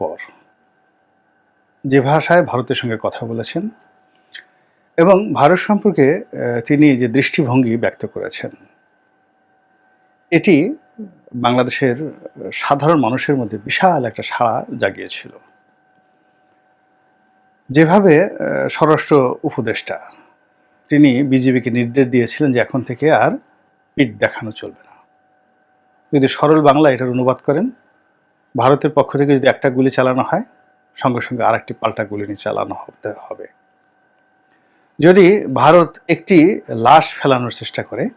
পর। যে ভাষায় ভারতের সঙ্গে কথা বলেছেন এবং ভারত সম্পর্কে তিনি যে দৃষ্টিভঙ্গি ব্যক্ত করেছেন, এটি বাংলাদেশের সাধারণ মানুষের মধ্যে বিশাল একটা সাড়া জাগিয়েছিল। যেভাবে স্বরাষ্ট্র উপদেষ্টা, তিনি বিজেপিকে নির্দেশ দিয়েছিলেন যে এখন থেকে আর পিঠ দেখানো চলবে না। যদি সরল বাংলা এটার অনুবাদ করেন ভারতের পক্ষ থেকে যদি একটা গুলি চালানো হয়, সঙ্গে সঙ্গে আরেকটি পাল্টা গুলি নিয়ে চালানো হতে হবে। যদি ভারত একটি লাশ ফেলানোর চেষ্টা করে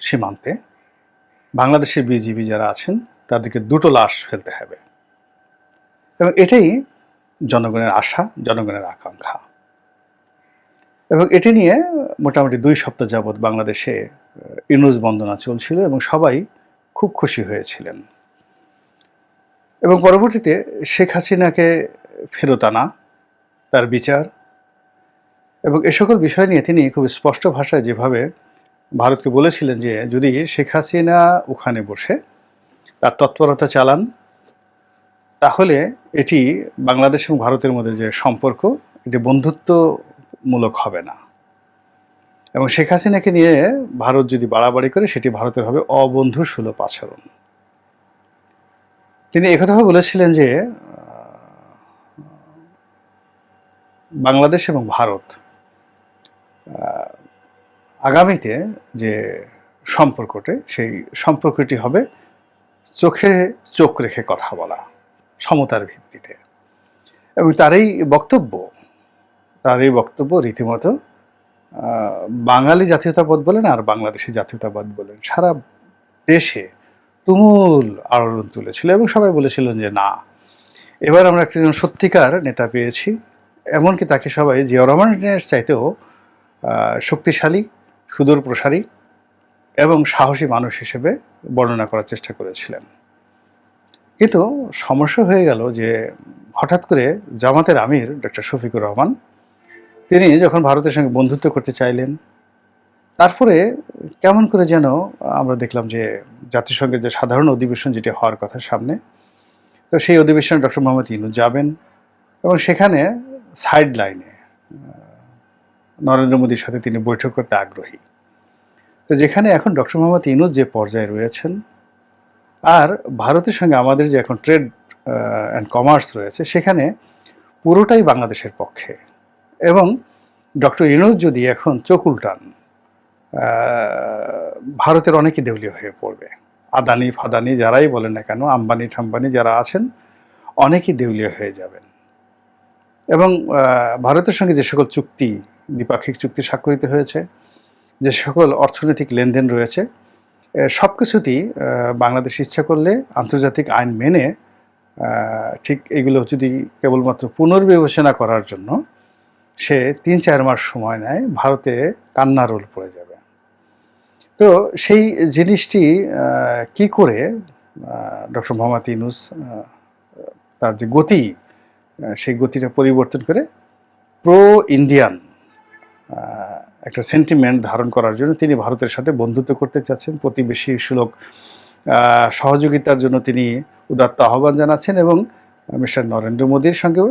সীমান্তে, বাংলাদেশের বিজিবি যারা আছেন, তাদেরকে দুটো লাশ ফেলতে হবে। এবং এটাই জনগণের আশা, জনগণের আকাঙ্ক্ষা। এবং এটি নিয়ে মোটামুটি দুই সপ্তাহ যাবৎ বাংলাদেশে ইনুজ বন্দনা চলছিল এবং সবাই খুব খুশি হয়েছিলেন। এবং পরবর্তীতে শেখ হাসিনাকে ফেরত আনা তার বিচার এবং এ সকল বিষয় নিয়ে তিনি খুব স্পষ্ট ভাষায় যেভাবে ভারতকে বলেছিলেন যে যদি শেখ হাসিনা ওখানে বসে তার তৎপরতা চালান, তাহলে এটি বাংলাদেশ এবং ভারতের মধ্যে যে সম্পর্ক, এটি বন্ধুত্বমূলক হবে না। এবং শেখ হাসিনাকে নিয়ে ভারত যদি বাড়াবাড়ি করে, সেটি ভারতের হবে অবন্ধু সুলভ আচরণ। তিনি একথাও বলেছিলেন যে বাংলাদেশ এবং ভারত আগামীতে যে সম্পর্কটি, সেই সম্পর্কটি হবে চোখে চোখ রেখে কথা বলা, সমতার ভিত্তিতে। এবং তার এই বক্তব্য তার এই বক্তব্য রীতিমতো বাঙালি জাতীয়তাবাদ বলেন আর বাংলাদেশি জাতীয়তাবাদ বলেন, সারা দেশে তুমুল আলোড়ন তুলেছিল এবং সবাই বলেছিলেন যে না। এবার আমরা একজন সত্যিকার নেতা পেয়েছি, এমনকি তাকে সবাই জিয়া রহমানের চাইতেও শক্তিশালী, সুদূর প্রসারী এবং সাহসী মানুষ হিসেবে বর্ণনা করার চেষ্টা করেছিলেন। কিন্তু সমস্যা হয়ে গেল যে হঠাৎ করে জামাতের আমির ডক্টর শফিকুর রহমান, তিনি যখন ভারতের সঙ্গে বন্ধুত্ব করতে চাইলেন তারপরে কেমন করে যেন আমরা দেখলাম যে জাতিসংঘের যে সাধারণ অধিবেশন যেটি হওয়ার কথা সামনে, তো সেই অধিবেশনে ডক্টর মোহাম্মদ ইনু যাবেন এবং সেখানে সাইড লাইনে নরেন্দ্র মোদীর সাথে তিনি বৈঠক করতে আগ্রহী। তো যেখানে এখন ডক্টর মোহাম্মদ ইনুজ যে পর্যায়ে রয়েছেন, আর ভারতের সঙ্গে আমাদের যে এখন ট্রেড অ্যান্ড কমার্স রয়েছে, সেখানে পুরোটাই বাংলাদেশের পক্ষে। এবং ডক্টর ইনুজ যদি এখন চোখ উল্টান ভারতের অনেকে দেউলিয়া হয়ে পড়বে। আদানি ফাদানি যারাই বলেন না কেন, আম্বানি ঠাম্বানি যারা আছেন, অনেকেই দেউলিয়া হয়ে যাবেন। এবং ভারতের সঙ্গে যে সকল চুক্তি, দ্বিপাক্ষিক চুক্তি স্বাক্ষরিত হয়েছে, যে সকল অর্থনৈতিক লেনদেন রয়েছে সব কিছুতেই বাংলাদেশ ইচ্ছা করলে আন্তর্জাতিক আইন মেনে ঠিক এগুলো যদি কেবলমাত্র পুনর্বিবেচনা করার জন্য, সে তিন চার মাস সময় নেয়, ভারতে কান্না রোল পড়ে যাবে। তো সেই জিনিসটি কি করে ডক্টর মোহাম্মদ ইনুস তার যে গতি সেই গতিটা পরিবর্তন করে প্রো ইন্ডিয়ান একটা সেন্টিমেন্ট ধারণ করার জন্য তিনি ভারতের সাথে বন্ধুত্ব করতে চাচ্ছেন। প্রতিবেশী সুলভ সহযোগিতার জন্য তিনি উদাত্ত আহ্বান জানাচ্ছেন এবং মিস্টার নরেন্দ্র মোদীর সঙ্গে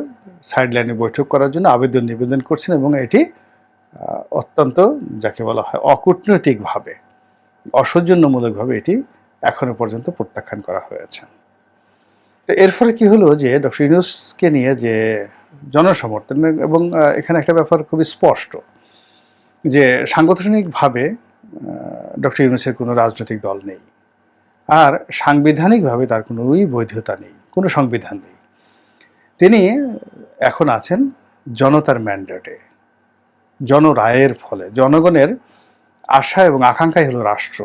সাইড লাইনে বৈঠক করার জন্য আবেদন নিবেদন করছেন এবং এটি অত্যন্ত, যাকে বলা হয়, অকূটনৈতিকভাবে অসৌজন্যমূলকভাবে এটি এখনও পর্যন্ত প্রত্যাখ্যান করা হয়েছে। এর ফলে কী হলো যে ডক্টর ইউনুসকে নিয়ে যে জনসমর্থন এবং এখানে একটা ব্যাপার খুবই স্পষ্ট যে সাংগঠনিকভাবে ডক্টর ইউনুসের কোনো রাজনৈতিক দল নেই। আর সাংবিধানিকভাবে তার কোনোই বৈধতা নেই, কোনো সংবিধান নেই। তিনি এখন আছেন জনতার ম্যান্ডেটে জনরায়ের ফলে, জনগণের আশা এবং আকাঙ্ক্ষাই হলো রাষ্ট্র।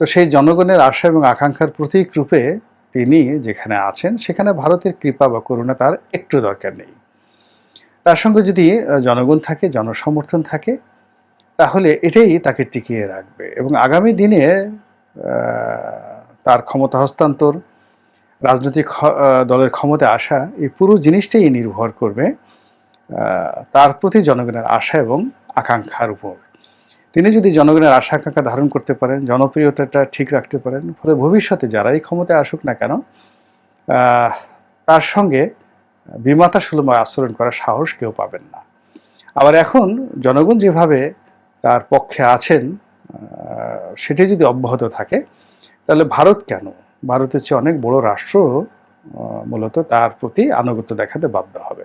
তো সেই জনগণের আশা এবং আকাঙ্ক্ষার প্রতীক রূপে তিনি যেখানে আছেন, সেখানে ভারতের কৃপা বা করুণা তার একটু দরকার নেই। তার সঙ্গে যদি জনগণ থাকে, জনসমর্থন থাকে, তাহলে এটাই তাকে টিকিয়ে রাখবে এবং আগামী দিনে তার ক্ষমতা হস্তান্তর, রাজনৈতিক দলের ক্ষমতা আসা, এই পুরো জিনিসটাই নির্ভর করবে তার প্রতি জনগণের আশা এবং আকাঙ্ক্ষার উপর। তিনি যদি জনগণের আশা আকাঙ্ক্ষা ধারণ করতে পারেন, জনপ্রিয়তাটা ঠিক রাখতে পারেন, ফলে ভবিষ্যতে যারাই ক্ষমতায় আসুক না কেন তার সঙ্গে বিমাতা সুলভ আচরণ করার সাহস কেউ পাবেন না। আবার এখন জনগণ যেভাবে তার পক্ষে আছেন সেটি যদি অব্যাহত থাকে, তাহলে ভারত কেন? ভারতের চেয়ে অনেক বড় রাষ্ট্র মূলত তার প্রতি আনুগত্য দেখাতে বাধ্য হবে।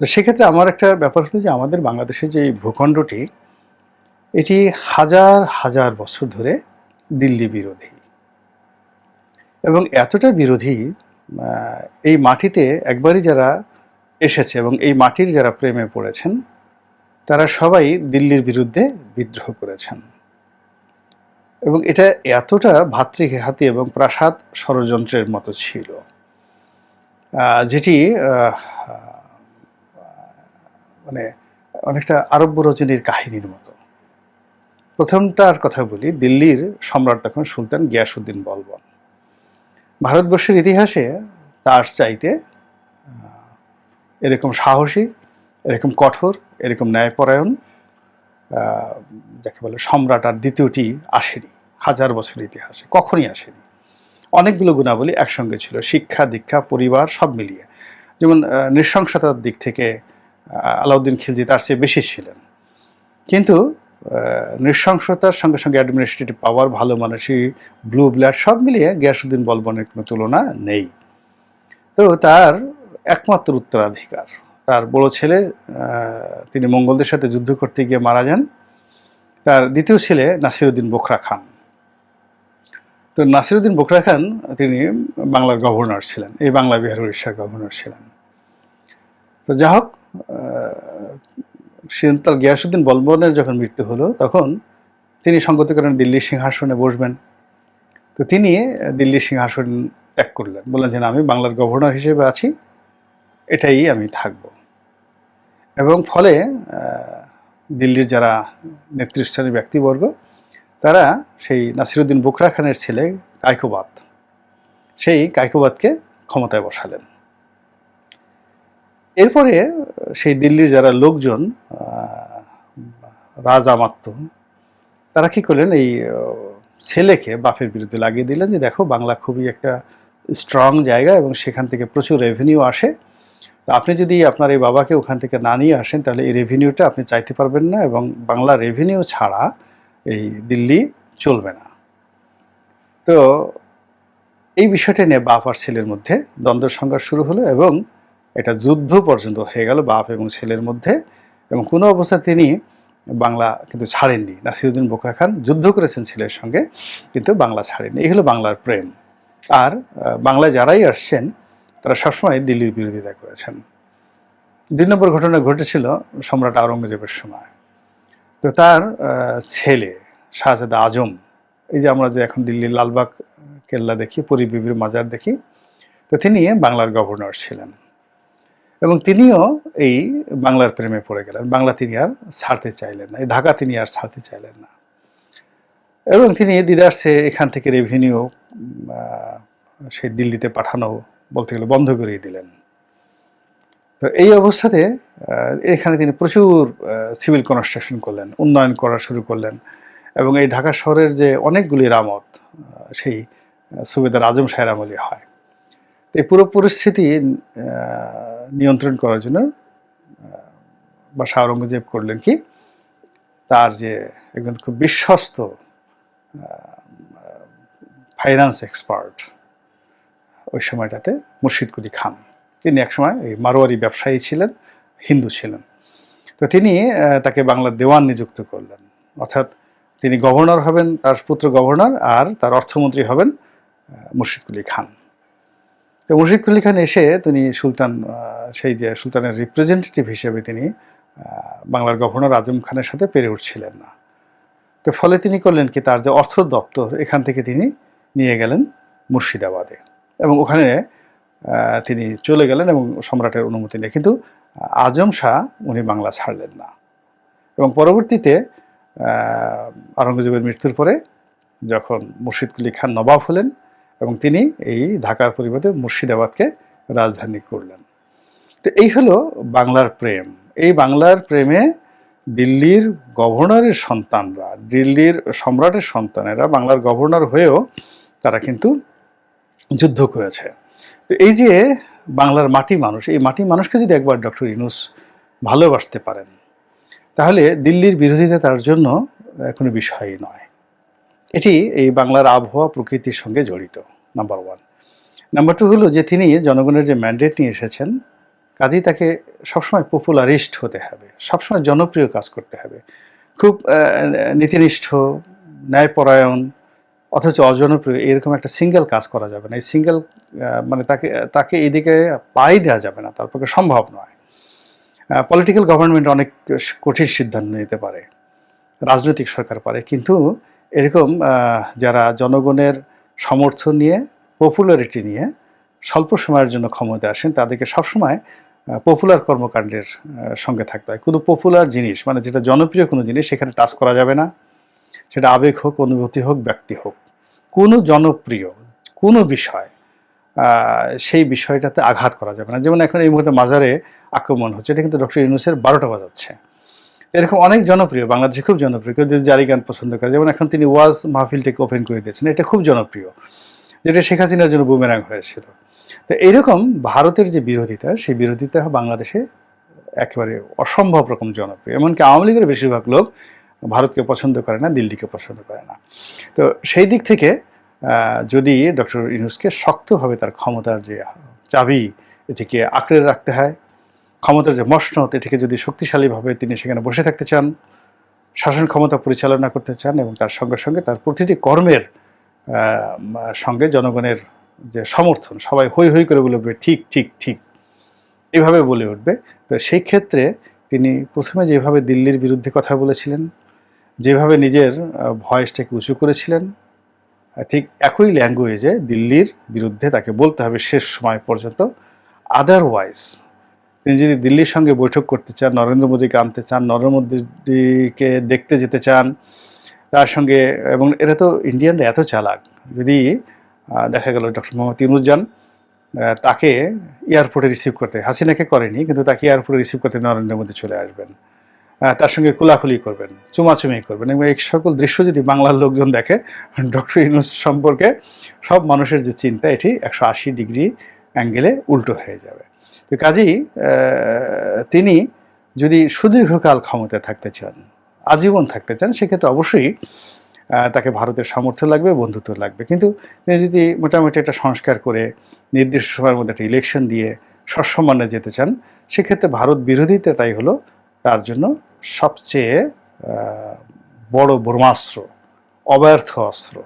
তো সেক্ষেত্রে আমার একটা ব্যাপার হলো যে আমাদের বাংলাদেশের যে ভূখণ্ডটি এটি হাজার হাজার বছর ধরে দিল্লি বিরোধী। এবং এতটা বিরোধী এই মাটিতে একবারই যারা এসেছে এবং এই মাটির যারা প্রেমে পড়েছেন, তারা সবাই দিল্লির বিরুদ্ধে বিদ্রোহ করেছেন। এবং এটা এতটা ভাতৃঘাতী এবং প্রাসাদ ষড়যন্ত্রের মতো ছিল যেটি মানে অনেকটা আরব্য রজনীর কাহিনীর মতো। প্রথমটার কথা বলি, দিল্লির সম্রাট তখন সুলতান গিয়াসুদ্দিন বলবন। ভারতবর্ষের ইতিহাসে তার চাইতে এরকম সাহসী, এরকম কঠোর, এরকম ন্যায়পরায়ণ যাকে বলে সম্রাট আর দ্বিতীয়টি আসেনি, হাজার বছর ইতিহাসে, কখনই আসেনি। অনেকগুলো গুণাবলী একসঙ্গে ছিল, শিক্ষা, দীক্ষা, পরিবার, সব মিলিয়ে। যেমন নৃশংসতার দিক থেকে আলাউদ্দিন খিলজি তার চেয়ে বেশি ছিলেন। কিন্তু নৃশংসতার সঙ্গে সঙ্গে অ্যাডমিনিস্ট্রেটিভ পাওয়ার ভালো মানসিক ব্লু ব্লাড সব মিলিয়ে গিয়াসুদ্দিন বলবনের কোনো তুলনা নেই। তো তার একমাত্র উত্তরাধিকার। তার বড় ছেলে তিনি মঙ্গলদের সাথে যুদ্ধ করতে গিয়ে মারা যান। তার দ্বিতীয় ছেলে নাসিরুদ্দিন বোখরা খান। তো নাসিরুদ্দিন বোখরা খান, তিনি বাংলার গভর্নর ছিলেন, এই বাংলা বিহার উড়িষ্যার গভর্নর ছিলেন। তো যা হোক সিন্তাল গিয়াসুদ্দিন বলবনের যখন মৃত্যু হলো, তখন তিনি সঙ্গত করেন দিল্লির সিংহাসনে বসবেন। তো তিনি দিল্লির সিংহাসন ত্যাগ করলেন। বললেন যে আমি বাংলার গভর্নর হিসেবে আছি। এটাই আমি থাকব। এবং ফলে দিল্লির যারা নেতৃস্থানীয় ব্যক্তিবর্গ, তারা সেই নাসিরুদ্দিন বুকরা খানের ছেলে কায়কোবাদ সেই কায়কোবাদকে ক্ষমতায় বসালেন। এরপরে সেই দিল্লির যারা লোকজন আহ, রাজামাত্য তারা কি করলেন? এই ছেলেকে বাপের বিরুদ্ধে লাগিয়ে দিলেন যে দেখো বাংলা খুবই একটা স্ট্রং জায়গা এবং সেখান থেকে প্রচুর রেভিনিউ আসে। আপনি যদি আপনার এই বাবাকে ওখান থেকে না নিয়ে আসেন তাহলে এই রেভিনিউটা আপনি চাইতে পারবেন না এবং বাংলা রেভিনিউ ছাড়া এই দিল্লি চলবে না। তো এই বিষয়টা নিয়ে বাপ আর ছেলের মধ্যে দ্বন্দ্ব সংঘর্ষ শুরু হলো এবং এটা যুদ্ধ পর্যন্ত হয়ে গেল বাপ এবং ছেলের মধ্যে এবং কোনো অবস্থা তিনি বাংলা কিন্তু ছাড়েননি। নাসিরুদ্দিন বোকরা খান যুদ্ধ করেছেন ছেলের সঙ্গে, কিন্তু বাংলা ছাড়েননি। এই হলো বাংলার প্রেম। আর বাংলায় যারাই আসছেন, তারা সবসময় দিল্লির বিরোধিতা করেছেন। দুই নম্বর ঘটনা ঘটেছিল সম্রাট আওরঙ্গজেবের সময়। তো তার ছেলে শাহজাদা আজম, এই যে আমরা যে এখন দিল্লির লালবাগ, কেল্লা দেখি, পরি বিবির মাজার দেখি, তো তিনি বাংলার গভর্নর ছিলেন। এবং তিনিও এই বাংলার প্রেমে পড়ে গেলেন। বাংলা তিনি আর ছাড়তে চাইলেন না ঢাকা তিনি আর ছাড়তে চাইলেন না। এবং তিনি দিদার্সে এখান থেকে রেভিনিউ সেই দিল্লিতে পাঠানো বলতে গেলে বন্ধ করিয়ে দিলেন। তো এই অবস্থাতে এখানে তিনি প্রচুর সিভিল কনস্ট্রাকশন করলেন, উন্নয়ন করা শুরু করলেন এবং এই ঢাকা শহরের যে অনেকগুলি রামত সেই সুবেদার আজম শাহের আমলে হয়। তো এই পুরো পরিস্থিতি নিয়ন্ত্রণ করার জন্য বা শাহ আওরঙ্গজেব করলেন কি? তার যে একজন খুব বিশ্বস্ত ফাইন্যান্স এক্সপার্ট ওই সময়টাতে মুর্শিদ কুলি খান। তিনি একসময় এই মারোয়ারি ব্যবসায়ী ছিলেন, হিন্দু ছিলেন। তো তিনি তাকে বাংলার দেওয়ান নিযুক্ত করলেন। অর্থাৎ তিনি গভর্নর হবেন, তার পুত্র গভর্নর আর তার অর্থমন্ত্রী হবেন মুর্শিদ কুলি খান। তো মুর্শিদ কুলি খান এসে তিনি সুলতান সেই যে সুলতানের রিপ্রেজেন্টেটিভ হিসেবে তিনি বাংলার গভর্নর আজম খানের সাথে পেরে উঠছিলেন না। তো ফলে তিনি করলেন কি তার যে অর্থ দপ্তর এখান থেকে তিনি নিয়ে গেলেন মুর্শিদাবাদে এবং ওখানে তিনি চলে গেলেন এবং সম্রাটের অনুমতি নিয়ে। কিন্তু আজম শাহ উনি বাংলা ছাড়লেন না এবং পরবর্তীতে আহ, আওরঙ্গজেবের মৃত্যুর পরে যখন মুর্শিদ কুলি খান নবাব হলেন এবং তিনি এই ঢাকার পরিবর্তে মুর্শিদাবাদকে রাজধানী করলেন। তো এই হলো বাংলার প্রেম। এই বাংলার প্রেমে দিল্লির গভর্নরের সন্তানরা, দিল্লির সম্রাটের সন্তানেরা, বাংলার গভর্নর হয়েও তারা কিন্তু যুদ্ধ করেছে। তো এই যে বাংলার মাটি মানুষ, এই মাটি মানুষকে যদি একবার ডক্টর ইনুস ভালোবাসতে পারেন, তাহলে দিল্লির বিরোধিতা তার জন্য কোনো বিষয়ই নয়। এটি এই বাংলার আবহাওয়া প্রকৃতির সঙ্গে জড়িত। নাম্বার ওয়ান নাম্বার টু হলো যে তিনি জনগণের যে ম্যান্ডেট নিয়ে এসেছেন, কাজেই তাকে সবসময় পপুলারিস্ট হতে হবে, সবসময় জনপ্রিয় কাজ করতে হবে। খুব নীতিনিষ্ঠ, ন্যায়পরায়ণ, অথচ অজনপ্রিয়, এরকম একটা সিঙ্গেল কাজ করা যাবে না। এই সিঙ্গেল মানে তাকে তাকে এইদিকে পাই দেওয়া যাবে না, তার পক্ষে সম্ভব নয়। পলিটিক্যাল গভর্নমেন্ট অনেক কঠিন সিদ্ধান্ত নিতে পারে, রাজনৈতিক সরকার পারে, কিন্তু এরকম যারা জনগণের সমর্থন নিয়ে পপুলারিটি নিয়ে স্বল্প সময়ের জন্য ক্ষমতা আসেন, তাদেরকে সবসময় পপুলার কর্মকাণ্ডের সঙ্গে থাকতে হয়। কোনো পপুলার জিনিস মানে যেটা জনপ্রিয় কোনো জিনিস, সেখানে টাচ করা যাবে না। সেটা আবেগ হোক, অনুভূতি হোক, ব্যক্তি হোক। কোনো জনপ্রিয়, কোনো বিষয় সেই বিষয়টাতে আঘাত করা যাবে না। যেমন এখন এই মুহূর্তে মাজারে আক্রমণ হচ্ছে, এটা কিন্তু ডক্টর ইউনুসের বারোটা বাজাচ্ছে। এরকম অনেক জনপ্রিয়, বাংলাদেশে খুব জনপ্রিয়, কেউ জারি গান পছন্দ করে, যেমন এখন তিনি ওয়াজ মাহফিলটাকে ওপেন করে দিয়েছেন, এটা খুব জনপ্রিয়, যেটা শেখ হাসিনার জন্য বুমেরাং হয়েছিল। তো এইরকম ভারতের যে বিরোধিতা, সেই বিরোধিতা বাংলাদেশে একেবারে অসম্ভব রকম জনপ্রিয়, এমনকি আওয়ামী লীগের বেশিরভাগ লোক ভারতকে পছন্দ করে না, দিল্লিকে পছন্দ করে না। তো সেই দিক থেকে যদি ডক্টর ইউনুসকে শক্তভাবে তার ক্ষমতার যে চাবি, এটিকে আঁকড়ে রাখতে হয় ক্ষমতার যে মসনদ, এটিকে যদি শক্তিশালীভাবে তিনি সেখানে বসে থাকতে চান, শাসন ক্ষমতা পরিচালনা করতে চান এবং তার সঙ্গে সঙ্গে তার প্রতিটি কর্মের সঙ্গে জনগণের যে সমর্থন, সবাই হই হই করে বলে উঠবে ঠিক ঠিক ঠিক। এভাবে বলে উঠবে। তো সেই ক্ষেত্রে তিনি প্রথমে যেভাবে দিল্লির বিরুদ্ধে কথা বলেছিলেন, যেভাবে নিজের ভয়েসটাকে উঁচু করেছিলেন ঠিক একই ল্যাঙ্গুয়েজে দিল্লির বিরুদ্ধে তাকে বলতে হবে শেষ সময় পর্যন্ত। আদারওয়াইজ তিনি যদি দিল্লির সঙ্গে বৈঠক করতে চান নরেন্দ্র মোদীকে আনতে চান নরেন্দ্র মোদীকে দেখতে যেতে চান তার সঙ্গে এবং এরা তো ইন্ডিয়ানরা এত চালাক যদি দেখা গেল ডক্টর মোহাম্মদ আহ, তাকে এয়ারপোর্টে রিসিভ করতে হাসিনাকে করেনি কিন্তু তাকে এয়ারপোর্টে রিসিভ করতে নরেন্দ্র মোদী চলে আসবেন। তার সঙ্গে কোলাকুলি করবেন চুমাচুমি করবেন এবং এই সকল দৃশ্য যদি বাংলার লোকজন দেখে ডক্টর ইনুস সম্পর্কে সব মানুষের যে চিন্তা এটি একশো আশি ডিগ্রি অ্যাঙ্গেলে উল্টো হয়ে যাবে। কাজেই তিনি যদি সুদীর্ঘকাল ক্ষমতায় থাকতে চান, আজীবন থাকতে চান, সেক্ষেত্রে অবশ্যই তাকে ভারতের সামর্থ্য লাগবে, বন্ধুত্ব লাগবে। কিন্তু তিনি যদি মোটামুটি একটা সংস্কার করে, নির্দিষ্ট সময়ের মধ্যে একটা ইলেকশন দিয়ে সসম্মানে যেতে চান, সেক্ষেত্রে ভারত বিরোধিতাটাই হলো তার জন্য সবচেয়ে বড় ব্রহ্মাস্ত্র, অব্যর্থ অস্ত্র।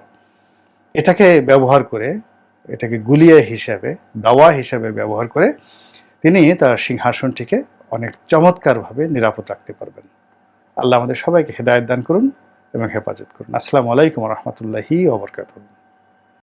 এটাকে ব্যবহার করে, এটাকে গুলিয়া হিসাবে, দাওয়া হিসাবে ব্যবহার করে তিনি তার সিংহাসনটিকে অনেক চমৎকারভাবে নিরাপদ রাখতে পারবেন। আল্লাহ আমাদের সবাইকে হেদায়ত দান করুন এবং হেফাজত করুন। আসসালামু আলাইকুম রহমতুল্লাহি ওবরকাতুহ